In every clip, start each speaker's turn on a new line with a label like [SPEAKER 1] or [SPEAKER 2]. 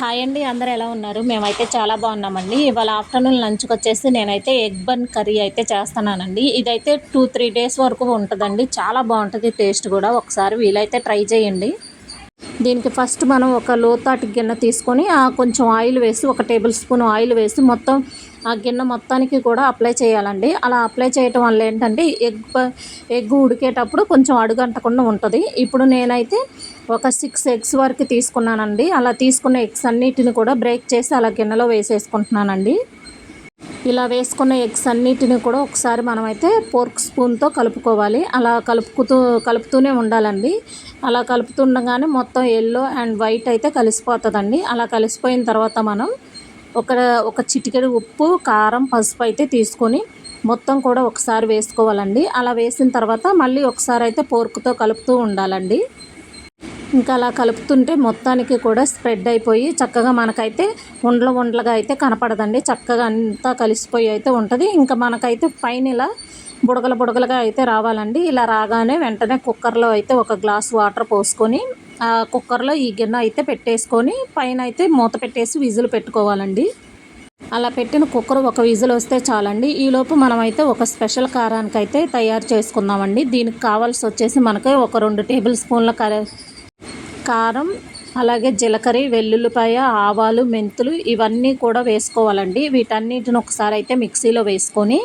[SPEAKER 1] Hi అండి అందరూ ఎలా ఉన్నారు? మేమైతే చాలా బాగున్నామండి. ఇవాళ ఆఫ్టర్నూన్ లంచ్కి వచ్చేసి నేనైతే ఎగ్ బన్ కర్రీ అయితే చేస్తున్నానండి. ఇదైతే టూ త్రీ డేస్ వరకు ఉంటుందండి. చాలా బాగుంటుంది టేస్ట్ కూడా. ఒకసారి వీలైతే ట్రై చేయండి. దీనికి ఫస్ట్ మనం ఒక లోతాటి గిన్నె తీసుకొని ఆ కొంచెం ఆయిల్ వేసి ఒక టేబుల్ స్పూన్ ఆయిల్ వేసి మొత్తం ఆ గిన్నె మొత్తానికి కూడా అప్లై చేయాలండి. అలా అప్లై చేయటం వల్ల ఏంటంటే ఎగ్ ఎగ్ ఉడికేటప్పుడు కొంచెం అడుగంటకుండా ఉంటుంది. ఇప్పుడు నేనైతే ఒక సిక్స్ ఎగ్స్ వరకు తీసుకున్నానండి. అలా తీసుకున్న ఎగ్స్ అన్నిటిని కూడా బ్రేక్ చేసి అలా గిన్నెలో వేసేసుకుంటున్నానండి. ఇలా వేసుకున్న ఎగ్స్ అన్నిటిని కూడా ఒకసారి మనమైతే పోర్క్ స్పూన్తో కలుపుకోవాలి. అలా కలుపుతూ కలుపుతూనే ఉండాలండి. అలా కలుపుతుండగానే మొత్తం ఎల్లో అండ్ వైట్ అయితే కలిసిపోతుందండి. అలా కలిసిపోయిన తర్వాత మనం ఒక ఒక చిటికెడు ఉప్పు కారం పసుపు అయితే తీసుకొని మొత్తం కూడా ఒకసారి వేసుకోవాలండి. అలా వేసిన తర్వాత మళ్ళీ ఒకసారి అయితే పోర్క్తో కలుపుతూ ఉండాలండి. ఇంకా అలా కలుపుతుంటే మొత్తానికి కూడా స్ప్రెడ్ అయిపోయి చక్కగా మనకైతే ఉండల ఉండలుగా అయితే కనపడదండి. చక్కగా అంతా కలిసిపోయి అయితే ఉంటుంది. ఇంకా మనకైతే పైన ఇలా బుడగల బుడగలుగా అయితే రావాలండి. ఇలా రాగానే వెంటనే కుక్కర్లో అయితే ఒక గ్లాస్ వాటర్ పోసుకొని ఆ కుక్కర్లో ఈ గిన్నె అయితే పెట్టేసుకొని పైన అయితే మూత పెట్టేసి విజిల్ పెట్టుకోవాలండి. అలా పెట్టిన కుక్కర్ ఒక విజిల్ వస్తే చాలండి. ఈలోపు మనమైతే ఒక స్పెషల్ కారానికి అయితే తయారు చేసుకుందామండి. దీనికి కావాల్సి వచ్చేసి మనకి ఒక రెండు టేబుల్ స్పూన్ల కర కారం అలాగే జీలకర్ర వెల్లుల్లిపాయ ఆవాలు మెంతులు ఇవన్నీ కూడా వేసుకోవాలండి. వీటన్నిటిని ఒకసారి అయితే మిక్సీలో వేసుకొని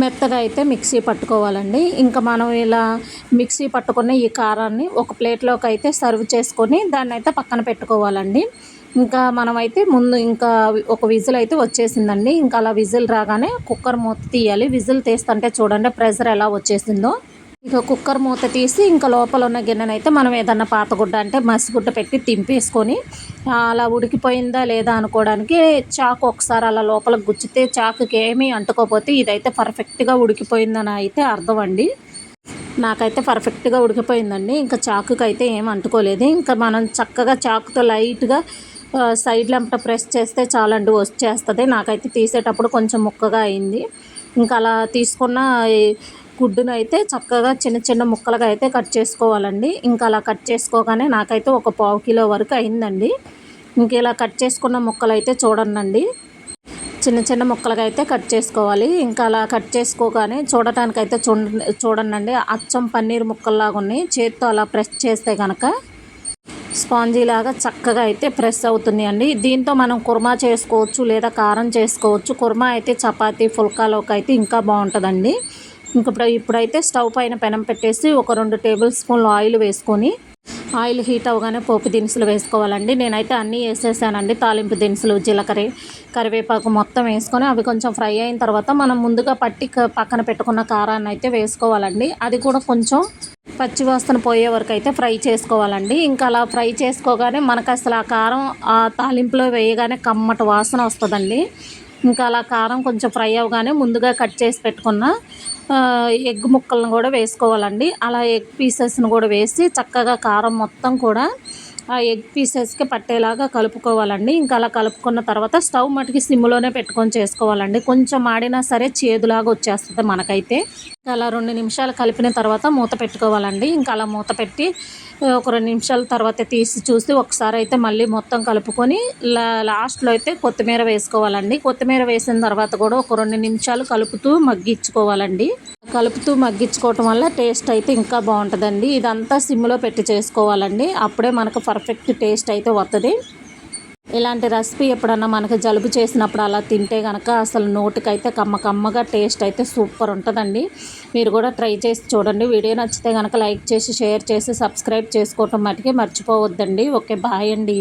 [SPEAKER 1] మెత్తగా అయితే మిక్సీ పట్టుకోవాలండి. ఇంకా మనం ఇలా మిక్సీ పట్టుకున్న ఈ కారాన్ని ఒక ప్లేట్లోకి అయితే సర్వ్ చేసుకొని దాన్ని అయితే పక్కన పెట్టుకోవాలండి. ఇంకా మనమైతే ముందు ఇంకా ఒక విజిల్ అయితే వచ్చేసిందండి. ఇంకా అలా విజిల్ రాగానే కుక్కర్ మూత తీయాలి. విజిల్ తీస్తుంటే చూడండి ప్రెషర్ ఎలా వచ్చేసిందో. ఇక కుక్కర్ మూత తీసి ఇంకా లోపల ఉన్న గిన్నెనైతే మనం ఏదన్నా పాతగుడ్డ అంటే మసిగుడ్డ పెట్టి తింపేసుకొని అలా ఉడికిపోయిందా లేదా అనుకోవడానికి చాకు ఒకసారి అలా లోపల గుచ్చితే చాకుకి ఏమీ అంటుకోపోతే ఇదైతే పర్ఫెక్ట్గా ఉడికిపోయిందని అయితే అర్థం అండి. నాకైతే పర్ఫెక్ట్గా ఉడికిపోయిందండి. ఇంకా చాకుకి అయితే ఏం అంటుకోలేదు. ఇంకా మనం చక్కగా చాకుతో లైట్గా సైడ్ లెంపట ప్రెస్ చేస్తే చాలండి వచ్చేస్తుంది. నాకైతే తీసేటప్పుడు కొంచెం ముక్కగా అయింది. ఇంకా అలా తీసుకున్న గుడ్డును అయితే చక్కగా చిన్న చిన్న ముక్కలుగా అయితే కట్ చేసుకోవాలండి. ఇంకా అలా కట్ చేసుకోగానే నాకైతే ఒక పావు కిలో వరకు అయిందండి. ఇంక ఇలా కట్ చేసుకున్న ముక్కలు అయితే చూడండి చిన్న చిన్న ముక్కలుగా అయితే కట్ చేసుకోవాలి. ఇంకా అలా కట్ చేసుకోగానే చూడటానికి అయితే చూడ చూడండి అచ్చం పన్నీర్ ముక్కల్లాగా ఉన్నాయి. చేత్తో అలా ప్రెస్ చేస్తే కనుక స్పాంజీ లాగా చక్కగా అయితే ప్రెస్ అవుతుంది అండి దీంతో మనం కుర్మా చేసుకోవచ్చు లేదా కారం చేసుకోవచ్చు. కుర్మా అయితే చపాతీ ఫుల్కాలోకి అయితే ఇంకా బాగుంటుందండి. ఇంకప్పుడు ఇప్పుడైతే స్టవ్ పైన పెనం పెట్టేసి ఒక రెండు టేబుల్ స్పూన్లు ఆయిల్ వేసుకొని ఆయిల్ హీట్ అవగానే పోపు దినుసులు వేసుకోవాలండి. నేనైతే అన్నీ వేసేసానండి. తాలింపు దినుసులు జీలకర్ర కరివేపాకు మొత్తం వేసుకొని అవి కొంచెం ఫ్రై అయిన తర్వాత మనం ముందుగా పట్టి పక్కన పెట్టుకున్న కారాన్ని అయితే వేసుకోవాలండి. అది కూడా కొంచెం పచ్చి వాసన పోయే వరకు అయితే ఫ్రై చేసుకోవాలండి. ఇంకా అలా ఫ్రై చేసుకోగానే మనకు అసలు ఆ కారం ఆ తాలింపులో వేయగానే కమ్మటి వాసన వస్తుందండి. ఇంకా అలా కారం కొంచెం ఫ్రై అవగానే ముందుగా కట్ చేసి పెట్టుకున్న ఎగ్ ముక్కలను కూడా వేసుకోవాలండి. అలా ఎగ్ పీసెస్ని కూడా వేసి చక్కగా కారం మొత్తం కూడా ఆ ఎగ్ పీసెస్కి పట్టేలాగా కలుపుకోవాలండి. ఇంకా అలా కలుపుకున్న తర్వాత స్టవ్ మటుకి సిమ్లోనే పెట్టుకొని చేసుకోవాలండి. కొంచెం మాడినా సరే చేదులాగా వచ్చేస్తుంది మనకైతే. అలా రెండు నిమిషాలు కలిపిన తర్వాత మూత పెట్టుకోవాలండి. ఇంకా అలా మూత పెట్టి ఒక రెండు నిమిషాల తర్వాత తీసి చూసి ఒకసారి అయితే మళ్ళీ మొత్తం కలుపుకొని లా లాస్ట్లో అయితే కొత్తిమీర వేసుకోవాలండి. కొత్తిమీర వేసిన తర్వాత కూడా ఒక రెండు నిమిషాలు కలుపుతూ మగ్గించుకోవాలండి. కలుపుతూ మగ్గించుకోవటం వల్ల టేస్ట్ అయితే ఇంకా బాగుంటుందండి. ఇదంతా సిమ్లో పెట్టి చేసుకోవాలండి. అప్పుడే మనకు పర్ఫెక్ట్ టేస్ట్ అయితే వస్తుంది ఇలాంటి రెసిపీ ఎప్పుడన్నా మనకు జలుబు చేసినప్పుడు అలా తింటే కనుక అసలు నోటికైతే కమ్మ కమ్మగా టేస్ట్ అయితే సూపర్ ఉంటుందండి. మీరు కూడా ట్రై చేసి చూడండి. వీడియో నచ్చితే కనుక లైక్ చేసి షేర్ చేసి సబ్స్క్రైబ్ చేసుకోవటం మటుకే మర్చిపోవద్దండి. ఓకే బాయ్ అండి.